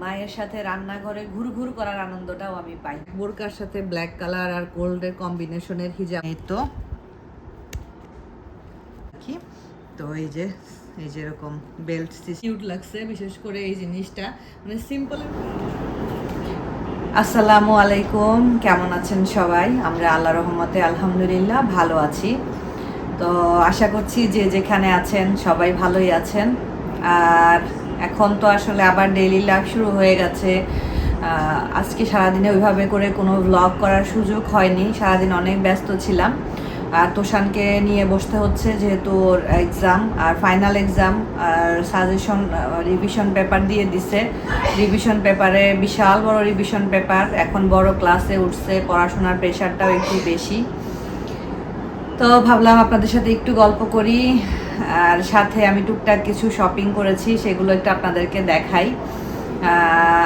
মায়ের সাথে রান্নাঘরে ঘুর ঘুর করার আনন্দটাও আমি পাই। বোরকার সাথে ব্ল্যাক কালার আর গোল্ডের কম্বিনেশনের হিজাব এই তো। কি? তো এই যে এই যে এরকম বেল্ট কিউট লাগছে বিশেষ করে এই জিনিসটা। মানে সিম্পল আসসালামু আলাইকুম কেমন আছেন সবাই? আমরা আল্লাহ রহমতে আলহামদুলিল্লাহ ভালো আছি। তো আশা করছি যে যেখানে আছেন সবাই ভালোই আছেন। আর এখন তো আসলে আবার ডেইলি লাইফ শুরু হয়ে গেছে। আজকে সারাদিনে ওইভাবে করে কোনো ব্লগ করার সুযোগ হয়নি। সারাদিন অনেক ব্যস্ত ছিলাম। আর তোষানকে নিয়ে বসতে হচ্ছে যেহেতু ওর এক্সাম আর ফাইনাল এক্সাম আর সাজেশন রিভিশন পেপার দিয়ে দিছে। রিভিশন পেপারে বিশাল বড় রিভিশন পেপার এখন বড় ক্লাসে উঠছে, পড়াশোনার প্রেশারটাও একটু বেশি। তো ভাবলাম আপনাদের সাথে একটু গল্প করি। আর সাথে আমি টুকটাক কিছু শপিং করেছি, সেগুলো একটু আপনাদেরকে দেখাই।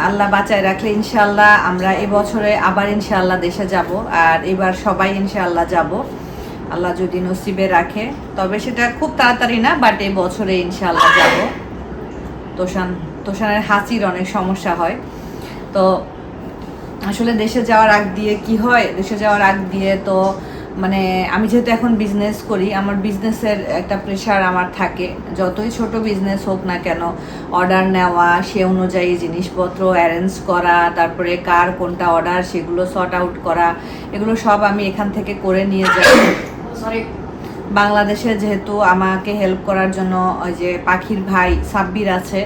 আল্লাহ বাঁচায় রাখলে ইনশাল্লাহ আমরা এবছরে আবার ইনশাল্লাহ দেশে যাব, আর এবার সবাই ইনশাল্লাহ যাব। আল্লাহ যদি নসিবে রাখে, তবে সেটা খুব তাড়াতাড়ি না বাট এই বছরে ইনশাল্লাহ যাব। তোষান, তোষানের হাঁচির অনেক সমস্যা হয়। তো আসলে দেশে যাওয়ার আগ দিয়ে কি হয়? দেশে যাওয়ার আগ দিয়ে তো মানে আমি যেহেতু এখন বিজনেস করি, আমার বিজনেসের একটা প্রেশার আমার থাকে। যতই ছোট বিজনেস হোক না কেন অর্ডার নেওয়া, সে অনুযায়ী জিনিসপত্র অ্যারেঞ্জ করা, তারপরে কার কোনটা অর্ডার সেগুলো সর্ট আউট করা, এগুলো সব আমি এখান থেকে করে নিয়ে যাই। সরি বাংলাদেশে যেহেতু আমাকে হেল্প করার জন্য ওই যে পাখির ভাই সাব্বির আছে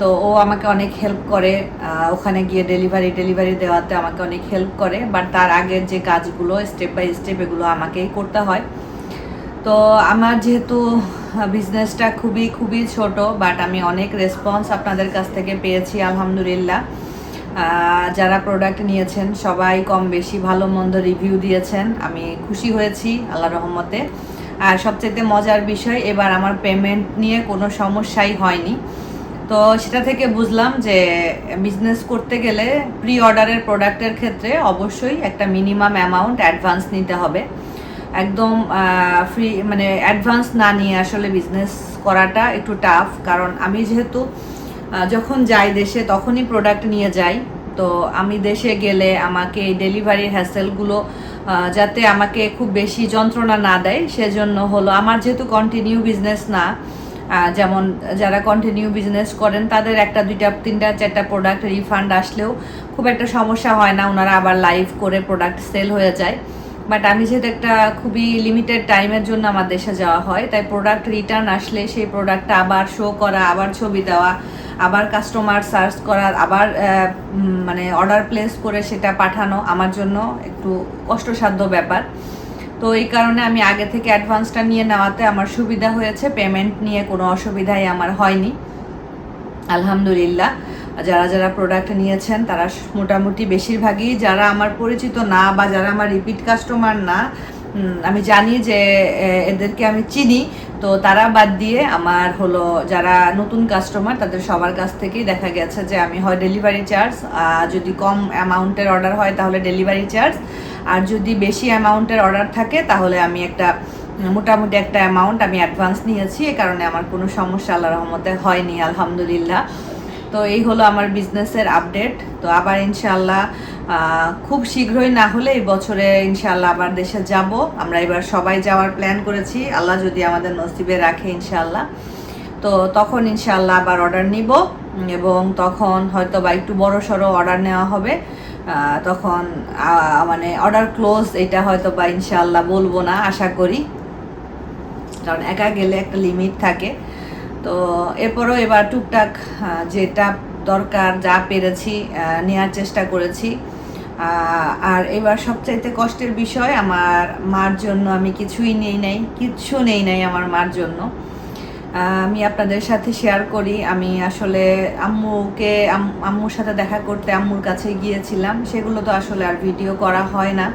তো ও আমাকে অনেক হেল্প করে ওখানে গিয়ে ডেলিভারি ডেলিভারি দেওয়াতে আমাকে অনেক হেল্প করে বাট তার আগের যে কাজগুলো স্টেপ বাই স্টেপ এগুলো আমাকেই করতে হয়। তো আমার যেহেতু বিজনেসটা খুবই খুবই ছোট বাট আমি অনেক রেসপন্স আপনাদের কাছ থেকে পেয়েছি, আলহামদুলিল্লাহ। যারা প্রোডাক্ট নিয়েছেন, সবাই কম বেশি ভালো মন্দ রিভিউ দিয়েছেন, আমি খুশি হয়েছি আল্লাহ রহমতে। আর সবচেয়ে মজার বিষয়, এবার আমার পেমেন্ট নিয়ে কোনো সমস্যাই হয়নি। তো সেটা থেকে বুঝলাম যে বিজনেস করতে গেলে প্রি অর্ডারের প্রোডাক্টের ক্ষেত্রে অবশ্যই একটা মিনিমাম অ্যামাউন্ট অ্যাডভান্স নিতে হবে। একদম ফ্রি মানে অ্যাডভান্স না নিয়ে আসলে বিজনেস করাটা একটু টাফ কারণ আমি যেহেতু যখন যাই দেশে তখনই প্রোডাক্ট নিয়ে যাই। তো আমি দেশে গেলে আমাকে এই ডেলিভারির হ্যাসেলগুলো যাতে আমাকে খুব বেশি যন্ত্রণা না দেয়, সেজন্য হলো আমার যেহেতু কন্টিনিউ বিজনেস না যেমন যারা কন্টিনিউ বিজনেস করেন, তাদের একটা, দুইটা, তিনটা, চারটা প্রোডাক্ট রিফান্ড আসলেও খুব একটা সমস্যা হয় না, ওনারা আবার লাইভ করে প্রোডাক্ট সেল হয়ে যায়। বাট আমি যেহেতু একটা খুবই লিমিটেড টাইমের জন্য আমার দেশে যাওয়া হয়, তাই প্রোডাক্ট রিটার্ন আসলে সেই প্রোডাক্টটা আবার শো করা, আবার ছবি দেওয়া, আবার কাস্টমার সার্চ করা, আবার মানে অর্ডার প্লেস করে সেটা পাঠানো আমার জন্য একটু কষ্টসাধ্য ব্যাপার। তো এই কারণে আমি আগে থেকে অ্যাডভান্সটা নিয়ে নেওয়াতে আমার সুবিধা হয়েছে। পেমেন্ট নিয়ে কোনো অসুবিধাই আমার হয়নি। আলহামদুলিল্লাহ। যারা যারা প্রোডাক্ট নিয়েছেন, তারা মোটামুটি বেশিরভাগই যারা আমার পরিচিত না বা যারা আমার রিপিট কাস্টমার না আমি জানি যে এদেরকে আমি চিনি। তো তারা বাদ দিয়ে আমার হলো যারা নতুন কাস্টমার তাদের সবার কাছ থেকেই দেখা গেছে যে, আমি হয় ডেলিভারি চার্জ যদি কম অ্যামাউন্টের অর্ডার হয়, তাহলে ডেলিভারি চার্জ আর যদি বেশি অ্যামাউন্টের অর্ডার থাকে, তাহলে আমি একটা, মোটামুটি একটা অ্যামাউন্ট আমি অ্যাডভান্স নিয়েছি, এ কারণে আমার কোনো সমস্যা আল্লাহ রহমতে হয়নি, আলহামদুলিল্লাহ। তো এই হলো আমার বিজনেসের আপডেট। তো আবার ইনশাল্লাহ খুব শীঘ্রই না হলে এই বছরে ইনশাল্লাহ আবার দেশে যাব। আমরা এবার সবাই যাওয়ার প্ল্যান করেছি। আল্লাহ যদি আমাদের নসিবে রাখে ইনশাল্লাহ তো তখন ইনশাল্লাহ আবার অর্ডার নিব, এবং তখন হয়তো বা একটু বড় সড়ো অর্ডার নেওয়া হবে। তখন মানে অর্ডার ক্লোজ এটা হয়তো বা ইনশাল্লাহ বলব না, আশা করি। কারণ একা গেলে একটা লিমিট থাকে। তো এরপরও এবার টুকটাক যেটা দরকার, যা পেরেছি নেওয়ার চেষ্টা করেছি। আর এবার সবচাইতে কষ্টের বিষয়, আমার মার জন্য আমি কিছুই নেই নাই, কিচ্ছু নেই নাই আমার মার জন্য। আমি আপনাদের সাথে শেয়ার করি। আমি আসলে আম্মুকে আম্মুর সাথে দেখা করতে আম্মুর কাছে গিয়েছিলাম। সেগুলো তো আসলে আর ভিডিও করা হয় না।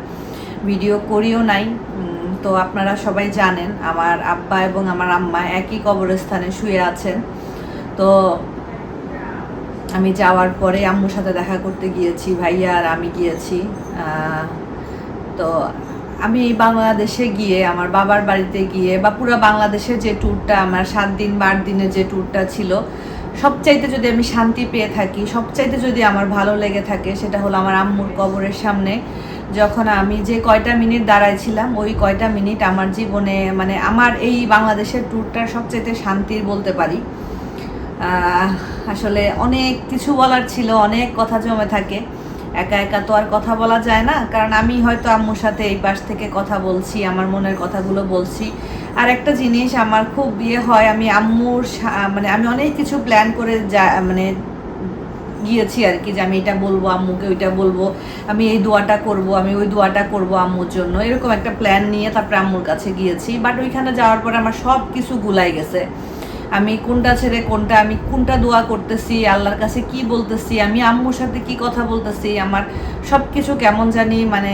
ভিডিও করিও নাই। তো আপনারা সবাই জানেন, আমার আব্বা এবং আমার আম্মা একই কবরস্থানে শুয়ে আছেন। তো আমি যাওয়ার পরে আম্মুর সাথে দেখা করতে গিয়েছি, ভাইয়া আর আমি গিয়েছি। তো আমি বাংলাদেশে গিয়ে, আমার বাবার বাড়িতে গিয়ে বা পুরো বাংলাদেশের যে ট্যুরটা আমার সাত দিন বা আট দিনের যে ট্যুরটা ছিল, সবচাইতে যদি আমি শান্তি পেয়ে থাকি, সবচাইতে যদি আমার ভালো লেগে থাকে, সেটা হলো আমার আম্মুর কবরের সামনে। যখন আমি যে কয়টা মিনিট দাঁড়াইছিলাম, ওই কয়টা মিনিট আমার জীবনে মানে আমার এই বাংলাদেশের ট্যুরটার সবচাইতে শান্তির বলতে পারি। আসলে অনেক কিছু বলার ছিল, অনেক কথা জমে থাকে। একা একা তো আর কথা বলা যায় না। কারণ আমি হয়তো আম্মুর সাথে এই পাশ থেকে কথা বলছি, আমার মনের কথাগুলো বলছি। আর একটা জিনিস আমার খুব বিয়ে হয়, আমি আম্মুর মানে আমি অনেক কিছু প্ল্যান করে যা মানে গিয়েছি আর কি যে আমি এটা বলব, আম্মুকে ওইটা বলব, আমি এই দোয়াটা করব, আমি ওই দোয়াটা করব আম্মুর জন্য। এরকম একটা প্ল্যান নিয়ে তারপরে আম্মুর কাছে গিয়েছি। বাট ওইখানে যাওয়ার পরে আমার সব কিছু গুলাই গেছে। আমি কোনটা ছেড়ে কোনটা, আমি কোনটা দোয়া করতেছি, আল্লাহর কাছে কি বলতেছি, আমি আম্মুর সাথে কি কথা বলতেছি, আমার সব কিছু কেমন জানি মানে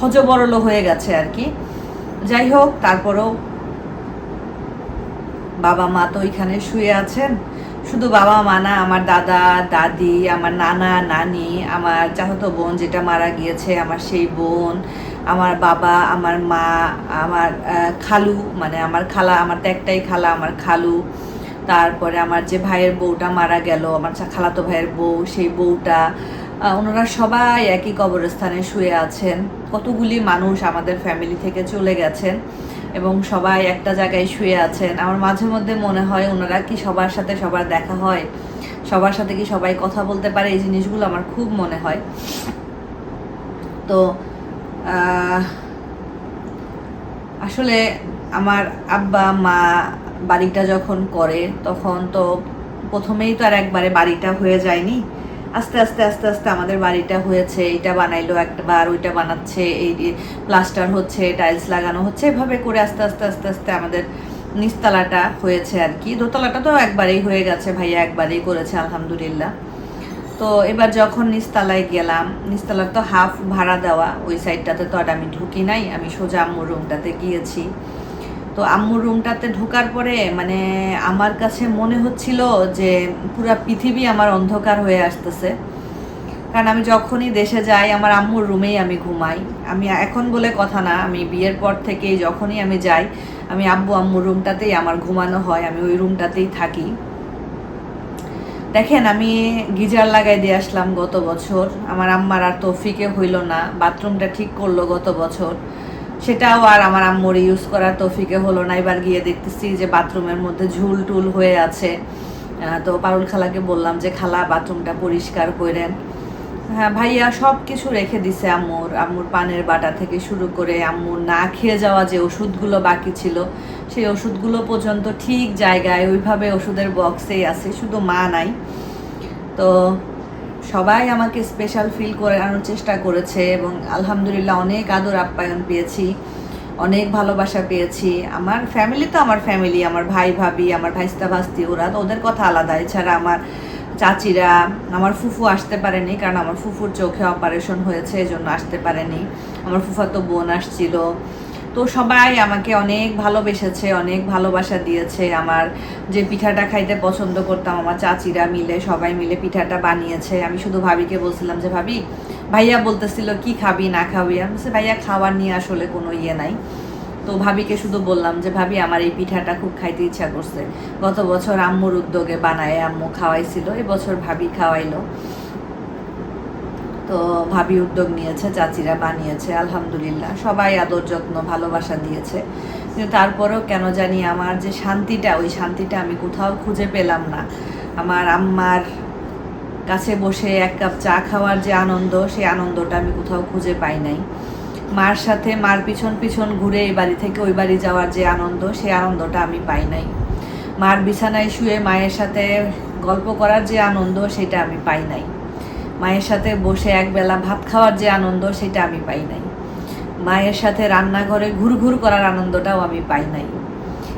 হজবরল হয়ে গেছে আর কি। যাই হোক, তারপরেও বাবা মা তো ওইখানে শুয়ে আছেন। শুধু বাবা মা না, আমার দাদা, দাদি, আমার নানা, নানি, আমার চাহতো বোন যেটা মারা গিয়েছে, আমার সেই বোন আমার বাবা, আমার মা, আমার খালু মানে আমার খালা, আমার তো একটাই খালা, আমার খালু। তারপরে আমার যে ভাইয়ের বউটা মারা গেল, আমার খালাতো ভাইয়ের বউ, সেই বউটা ওনারা সবাই একই কবরস্থানে শুয়ে আছেন। কতগুলি মানুষ আমাদের ফ্যামিলি থেকে চলে গেছেন এবং সবাই একটা জায়গায় শুয়ে আছেন। আমার মাঝে মধ্যে মনে হয় ওনারা কি সবার সাথে সবার দেখা হয়? সবার সাথে কি সবাই কথা বলতে পারে? এই জিনিসগুলো আমার খুব মনে হয়। তো আসলে আমার আব্বা, মা বাড়িটা যখন করে, তখন তো প্রথমেই তো আর একবারে বাড়িটা হয়ে যায়নি। আস্তে আস্তে আস্তে আস্তে আমাদের বাড়িটা হয়েছে এটা বানাইলো একবার, ওইটা বানাচ্ছে, এই প্লাস্টার হচ্ছে, টাইলস লাগানো হচ্ছে, এভাবে করে আস্তে আস্তে আস্তে আস্তে আমাদের নিচতলাটা হয়েছে আর কি। দোতলাটা তো একবারেই হয়ে গেছে ভাইয়া, একবারেই করেছে, আলহামদুলিল্লাহ। তো এবার যখন নিচতলায় গেলাম, নিস্তালার তো হাফ ভাড়া দেওয়া, ওই সাইডটাতে তো আর আমি ঢুকি নাই, আমি সোজা আম্মুর রুমটাতে গিয়েছি। তো আম্মুর রুমটাতে ঢোকার পরে মানে আমার কাছে মনে হচ্ছিল যে পুরা পৃথিবী আমার অন্ধকার হয়ে আসতেছে। কারণ আমি যখনই দেশে যাই, আমার আম্মুর রুমেই আমি ঘুমাই। আমি এখন বলে কথা না, আমি বিয়ের পর থেকেই যখনই আমি যাই, আমি আব্বু আম্মুর রুমটাতেই আমার ঘুমানো হয়, আমি ওই রুমটাতেই থাকি। দেখেন, আমি গিজার লাগাই দিয়ে আসলাম গত বছর। আমার আম্মার আর তৌফিকে হইল না। বাথরুমটা ঠিক করল গত বছর। সেটাও আর আমার আম্মুর ইউজ করার তৌফিকে হলো না। এবার গিয়ে দেখতেছি যে বাথরুমের মধ্যে ঝুল টুল হয়ে আছে। তো পারুল খালাকে বললাম যে, খালা, বাথরুমটা পরিষ্কার করেন। হ্যাঁ ভাইয়া সব কিছু রেখে দিছে আম্মুর। আম্মুর পানের বাটা থেকে শুরু করে আম্মুর না খেয়ে যাওয়া যে ওষুধগুলো বাকি ছিল সেই ওষুধগুলো পর্যন্ত ঠিক জায়গায়, ওইভাবে ওষুধের বক্সেই আছে, শুধু মা নাই। তো সবাই আমাকে স্পেশাল ফিল করানোর চেষ্টা করেছে এবং আলহামদুলিল্লাহ অনেক আদর আপ্যায়ন পেয়েছি, অনেক ভালোবাসা পেয়েছি। আমার ফ্যামিলি তো আমার ফ্যামিলি আমার ভাই ভাবি, আমার ভাইস্তা ভাস্তি, ওরা তো ওদের কথা আলাদা। এছাড়া আমার চাচিরা, আমার ফুফু আসতে পারেনি কারণ আমার ফুফুর চোখে অপারেশন হয়েছে, এজন্য আসতে পারেনি। আমার ফুফাতো বোন আসছিল। তো সবাই আমাকে অনেক ভালোবেসেছে অনেক ভালোবাসা দিয়েছে। আমার যে পিঠাটা খাইতে পছন্দ করতাম আমার চাচিরা মিলে সবাই মিলে পিঠাটা বানিয়েছে। আমি শুধু ভাবিকে বলছিলাম যে ভাবি ভাইয়া বলতেছিল কি খাবি না খাবি? আমি বলছি, ভাইয়া খাওয়ার নিয়ে আসলে কোনো ইয়ে নাই। তো ভাবিকে শুধু বললাম যে ভাবি আমার এই পিঠাটা খুব খাইতে ইচ্ছা করছে। গত বছর আম্মুর উদ্যোগে বানায় আম্মু খাওয়াইছিল এবছর ভাবি খাওয়াইলো। তো ভাবি উদ্যোগ নিয়েছে, চাচিরা বানিয়েছে, আলহামদুলিল্লাহ। সবাই আদর যত্ন, ভালোবাসা দিয়েছে। কিন্তু তারপরেও কেন জানি আমার যে শান্তিটা, ওই শান্তিটা আমি কোথাও খুঁজে পেলাম না। আমার আম্মার কাছে বসে এক কাপ চা খাওয়ার যে আনন্দ, সেই আনন্দটা আমি কোথাও খুঁজে পাই নাই। মার সাথে মার পিছন পিছন ঘুরে এই বাড়ি থেকে ওই বাড়ি যাওয়ার যে আনন্দ, সেই আনন্দটা আমি পাই নাই। মার বিছানায় শুয়ে মায়ের সাথে গল্প করার যে আনন্দ, সেটা আমি পাই নাই। মায়ের সাথে বসে একবেলা ভাত খাওয়ার যে আনন্দ, সেটা আমি পাই নাই। মায়ের সাথে রান্নাঘরে ঘুরঘুর করার আনন্দটাও আমি পাই নাই।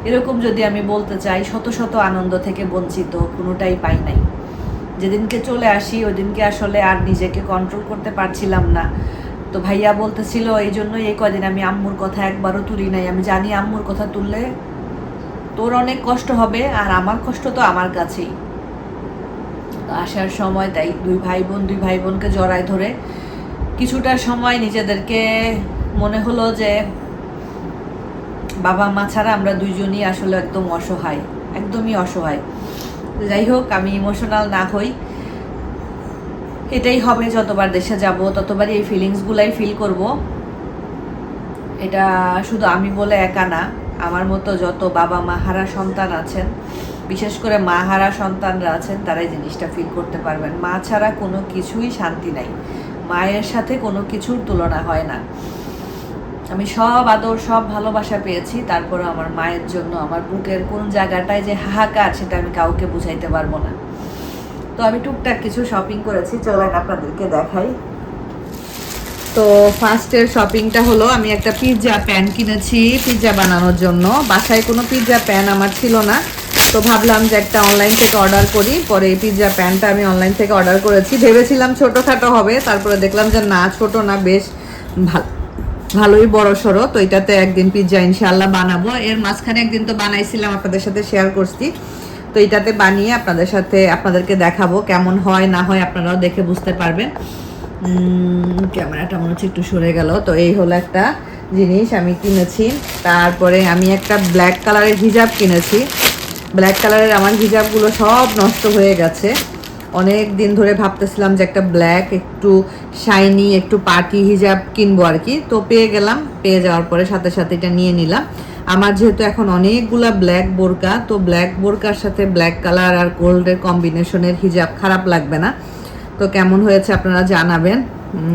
এরকম যদি আমি বলতে চাই, শত শত আনন্দ থেকে বঞ্চিত কোনোটাই পাই নাই। যেদিনকে চলে আসি ওই দিনকে আসলে আর নিজেকে কন্ট্রোল করতে পারছিলাম না। তো ভাইয়া বলতেছিল, এই জন্য এই কদিন আমি আম্মুর কথা একবারও তুলি নাই। আমি জানি আম্মুর কথা তুললে তোর অনেক কষ্ট হবে, আর আমার কষ্ট তো আমার কাছেই। আসার সময় তাই দুই ভাই বোন, দুই ভাই বোনকে জড়ায় ধরে কিছুটা সময় নিজেদেরকে মনে হলো যে বাবা মা ছাড়া আমরা দুইজনই আসলে একদম অসহায়, একদমই অসহায়। যাই হোক, আমি ইমোশনাল না হই। এটাই হবে যতবার দেশে যাব, ততবারই এই ফিলিংসগুলাই ফিল করব। এটা শুধু আমি বলে একা না, আমার মতো যত বাবা মা, হারা সন্তান আছেন বিশেষ করে মা হারা সন্তানরা আছেন, তারাই জিনিসটা ফিল করতে পারবেন। মা ছাড়া কোনো কিছুই শান্তি নাই। মায়ের সাথে কোনো কিছুর তুলনা হয় না। আমি সব আদর, সব ভালোবাসা পেয়েছি তারপরে আমার মায়ের জন্য, আমার বুকের কোন জায়গাটায় যে হাহাকার, সেটা আমি কাউকে বুঝাইতে পারব না। তো আমি টুকটাক কিছু শপিং করেছি, চলেন আপনাদেরকে দেখাই। তো ফার্স্টের শপিংটা হলো, আমি একটা পিৎজা প্যান কিনেছি পিৎজা বানানোর জন্য। বাসায় কোনো পিৎজা প্যান আমার ছিল না। তো ভাবলাম যে একটা অনলাইন থেকে অর্ডার করি। পরে এই পিৎজা প্যানটা আমি অনলাইন থেকে অর্ডার করেছি। ভেবেছিলাম ছোটোখাটো হবে, তারপরে দেখলাম যে না, ছোট না, বেশ ভালো ভালোই বড় সড়ো। তো এটাতে একদিন পিৎজা ইনশাল্লাহ বানাবো। এর মাঝখানে একদিন তো বানাইছিলাম, আপনাদের সাথে শেয়ার করছি। তো এটাতে বানিয়ে আপনাদের সাথে আপনাদেরকে দেখাবো কেমন হয়, না হয় আপনারাও দেখে বুঝতে পারবেন। ক্যামেরাটা মনে হচ্ছে একটু সরে গেল। তো এই হলো একটা জিনিস আমি কিনেছি। তারপরে আমি একটা ব্ল্যাক কালারের হিজাব কিনেছি। ব্ল্যাক কালারের আমার হিজাবগুলো সব নষ্ট হয়ে গেছে। অনেক দিন ধরে ভাবতেছিলাম যে একটা ব্ল্যাক একটু শাইনি একটু পার্টি হিজাব কিনবো আর কি। তো পেয়ে গেলাম, পেয়ে যাওয়ার পরে সাথে সাথে এটা নিয়ে নিলাম। আমার যেহেতু এখন অনেকগুলা ব্ল্যাক বোরকা, তো ব্ল্যাক বোরকার সাথে ব্ল্যাক কালার আর গোল্ডের কম্বিনেশনের হিজাব খারাপ লাগবে না। তো কেমন হয়েছে আপনারা জানাবেন।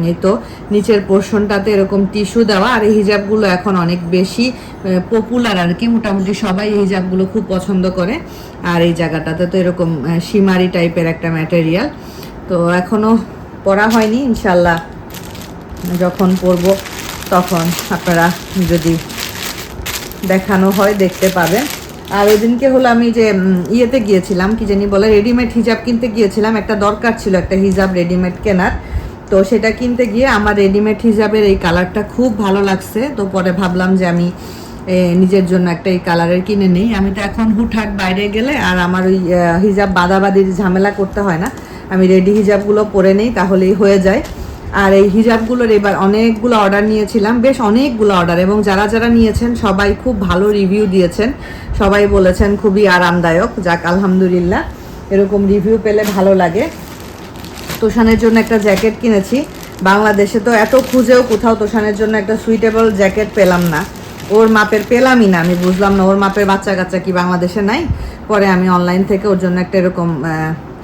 এই তো নিচের পোর্শনটাতে এরকম টিস্যু দেওয়া, আর এই হিজাবগুলো এখন অনেক বেশি পপুলার আর কি, মোটামুটি সবাই এই হিজাবগুলো খুব পছন্দ করে। আর এই জায়গাটাতে তো এরকম সিমারি টাইপের একটা ম্যাটেরিয়াল তো এখনও পরা হয়নি, ইনশাল্লাহ যখন পরব তখন আপনারা যদি দেখানো হয় দেখতে পাবেন। আর ওই দিনকে হলো আমি যে ইয়েতে গিয়েছিলাম, কি জানি বলে রেডিমেড হিজাব কিনতে গিয়েছিলাম, একটা দরকার ছিল একটা হিজাব রেডিমেড কেনার। তো সেটা কিনতে গিয়ে আমার রেডিমেড হিজাবের এই কালারটা খুব ভালো লাগছে। তো পরে ভাবলাম যে আমি নিজের জন্য একটা এই কালারের কিনে নিই। আমি তো এখন হুটহাট বাইরে গেলে আর আমার ওই হিজাব বাদাবাদির ঝামেলা করতে হয় না। আমি রেডি হিজাবগুলো পরে নিই, তাহলেই হয়ে যায়। আর এই হিজাবগুলোর এবার অনেকগুলো অর্ডার নিয়েছিলাম, বেশ অনেকগুলো অর্ডার এবং যারা যারা নিয়েছেন সবাই খুব ভালো রিভিউ দিয়েছেন। সবাই বলেছেন খুবই আরামদায়ক, যাক আলহামদুলিল্লাহ, এরকম রিভিউ পেলে ভালো লাগে। তোষানের জন্য একটা জ্যাকেট কিনেছি। বাংলাদেশে তো এত খুঁজেও কোথাও তোষানের জন্য একটা সুইটেবল জ্যাকেট পেলাম না। ওর মাপের পেলামই না, আমি বুঝলাম না, ওর মাপের বাচ্চা কাচ্চা কি বাংলাদেশে নাই? পরে আমি অনলাইন থেকে ওর জন্য একটা এরকম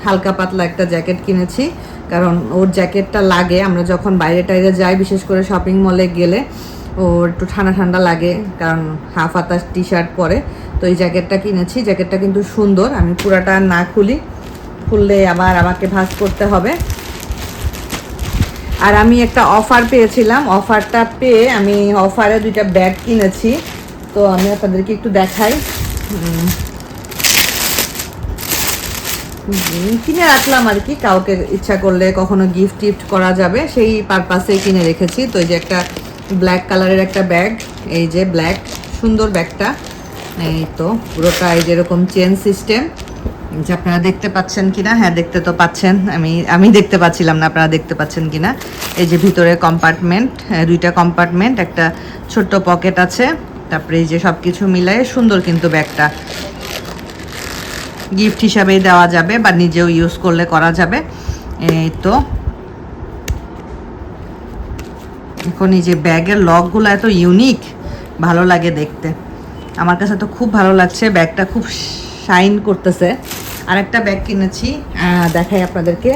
হালকা পাতলা একটা জ্যাকেট কিনেছি। কারণ ওর জ্যাকেটটা লাগে, আমরা যখন বাইরে টাইরে যাই, বিশেষ করে শপিং মলে গেলে, ওর একটু ঠান্ডা ঠান্ডা লাগে, কারণ হাফ হাতা টি শার্ট পরে। তো এই জ্যাকেটটা কিনেছি, জ্যাকেটটা কিন্তু সুন্দর, আমি পুরাটা না খুলি। খুললে আবার আমাকে ভাঁজ করতে হবে। আর আমি একটা অফার পেয়েছিলাম। অফারটা পেয়ে আমি অফারে দুইটা ব্যাগ কিনেছি। তো আমি আপনাদেরকে একটু দেখাই। কিনে রাখলাম আর কি। কাউকে ইচ্ছা করলে কখনো গিফট টিফট করা যাবে। সেই পারপাসেই কিনে রেখেছি। তো এই যে একটা ব্ল্যাক কালারের একটা ব্যাগ এই যে ব্ল্যাক সুন্দর ব্যাগটা এই তো, পুরোটা এই যেরকম চেন সিস্টেম যে আপনারা দেখতে পাচ্ছেন কিনা? হ্যাঁ দেখতে তো পাচ্ছেন। আমি আমি দেখতে পাচ্ছিলাম না আপনারা দেখতে পাচ্ছেন কিনা। এই যে ভিতরে কম্পার্টমেন্ট দুইটা কম্পার্টমেন্ট একটা ছোট্ট পকেট আছে। তারপরে এই যে সব কিছু মিলায়ে সুন্দর কিন্তু ব্যাগটা। গিফট হিসাবেই দেওয়া যাবে বা নিজেও ইউজ করলে করা যাবে। এই তো। এখন এই যে ব্যাগের লকগুলো এত ইউনিক ভালো লাগে দেখতে। আমার কাছে তো খুব ভালো লাগছে, ব্যাগটা খুব শাইন করতেছে। আর একটা ব্যাগ কিনেছি দেখাই আপনাদেরকে।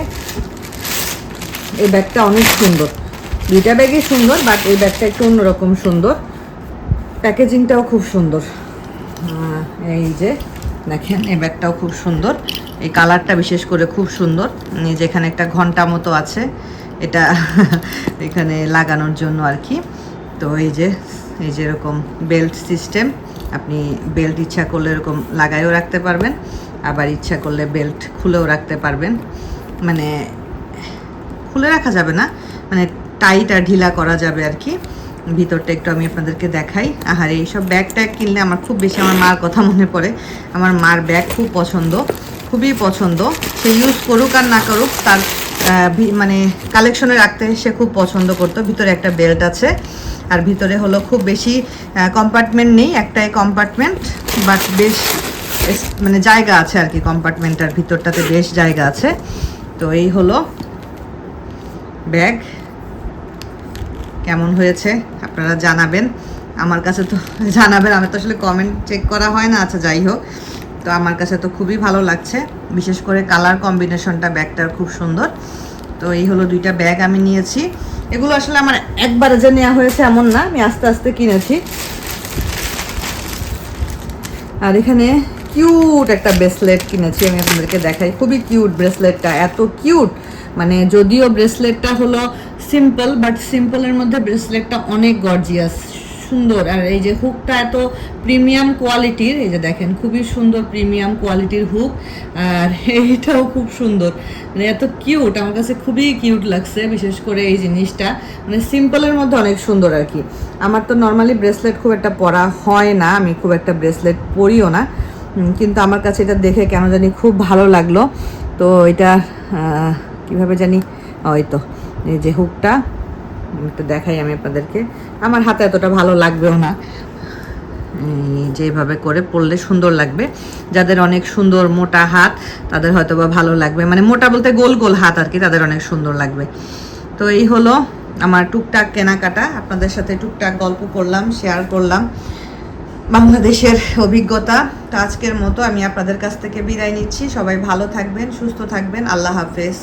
এই ব্যাগটা অনেক সুন্দর। দুইটা ব্যাগই সুন্দর বাট এই ব্যাগটা একটু অন্যরকম সুন্দর। প্যাকেজিংটাও খুব সুন্দর। এই যে, দেখেন, এই ব্যাগটাও খুব সুন্দর। এই কালারটা বিশেষ করে খুব সুন্দর। এই যে, এখানে একটা ঘণ্টা মতো আছে। এটা এখানে লাগানোর জন্য আর কি। তো এই যে এই যে এরকম বেল্ট সিস্টেম আপনি বেল্ট ইচ্ছা করলে এরকম লাগাইও রাখতে পারবেন। আবার ইচ্ছা করলে বেল্ট খুলেও রাখতে পারবেন। মানে খুলে রাখা যাবে না মানে টাইট আর ঢিলা করা যাবে আর কি। ভিতরটা একটু আমি আপনাদেরকে দেখাই। আর এইসব ব্যাগ ট্যাগ কিনলে আমার খুব বেশি আমার মার কথা মনে পড়ে। আমার মার ব্যাগ খুব পছন্দ, খুবই পছন্দ। সে ইউজ করুক আর না করুক, তার মানে কালেকশনে রাখতে সে খুব পছন্দ করতো। ভিতরে একটা বেল্ট আছে, আর ভিতরে হলো খুব বেশি কম্পার্টমেন্ট নেই, একটাই কম্পার্টমেন্ট বাট বেশ মানে জায়গা আছে আর কি কম্পার্টমেন্টটার ভিতরটাতে বেশ জায়গা আছে। তো এই হলো ব্যাগ। কেমন হয়েছে আপনারা জানাবেন। আমার কাছে তো জানাবেন, আমার তো আসলে কমেন্ট চেক করা হয় না আচ্ছা যাই হোক। তো আমার কাছে তো খুবই ভালো লাগছে, বিশেষ করে কালার কম্বিনেশনটা ব্যাগটার খুব সুন্দর। তো এই হলো দুইটা ব্যাগ আমি নিয়েছি। এগুলো আসলে আমার একবারে যে নেওয়া হয়েছে এমন না, আমি আস্তে আস্তে কিনেছি। আর এখানে কিউট একটা ব্রেসলেট কিনেছি, আমি আপনাদেরকে দেখাই। খুবই কিউট ব্রেসলেটটা এত কিউট মানে যদিও ব্রেসলেটটা হলো সিম্পল বাট সিম্পলের মধ্যে ব্রেসলেটটা অনেক গর্জিয়াস সুন্দর। আর এই যে হুকটা এত প্রিমিয়াম কোয়ালিটির এই যে দেখেন, খুবই সুন্দর প্রিমিয়াম কোয়ালিটির হুক আর এইটাও খুব সুন্দর। মানে এত কিউট আমার কাছে খুবই কিউট লাগছে, বিশেষ করে এই জিনিসটা। মানে সিম্পলের মধ্যে অনেক সুন্দর আর কি। আমার তো নর্মালি ব্রেসলেট খুব একটা পরা হয় না, আমি খুব একটা ব্রেসলেট পরিও না। কিন্তু আমার কাছে এটা দেখে কেন জানি খুব ভালো লাগল। তো এটা কীভাবে জানি ওই তো, এই যে হুকটা একটু দেখাই আমি আপনাদেরকে। আমার হাতে এতটা ভালো লাগবেও না। যেভাবে করে পড়লে সুন্দর লাগবে। যাদের অনেক সুন্দর মোটা হাত, তাদের হয়তো বা ভালো লাগবে। মানে মোটা বলতে গোল গোল হাত আর কি, তাদের অনেক সুন্দর লাগবে। তো এই হলো আমার টুকটাক কেনাকাটা। আপনাদের সাথে টুকটাক গল্প করলাম শেয়ার করলাম। বাংলাদেশের অভিজ্ঞতা। তো আজকের মতো আমি আপনাদের কাছ থেকে বিদায় নিচ্ছি। সবাই ভালো থাকবেন, সুস্থ থাকবেন। আল্লাহ হাফেজ।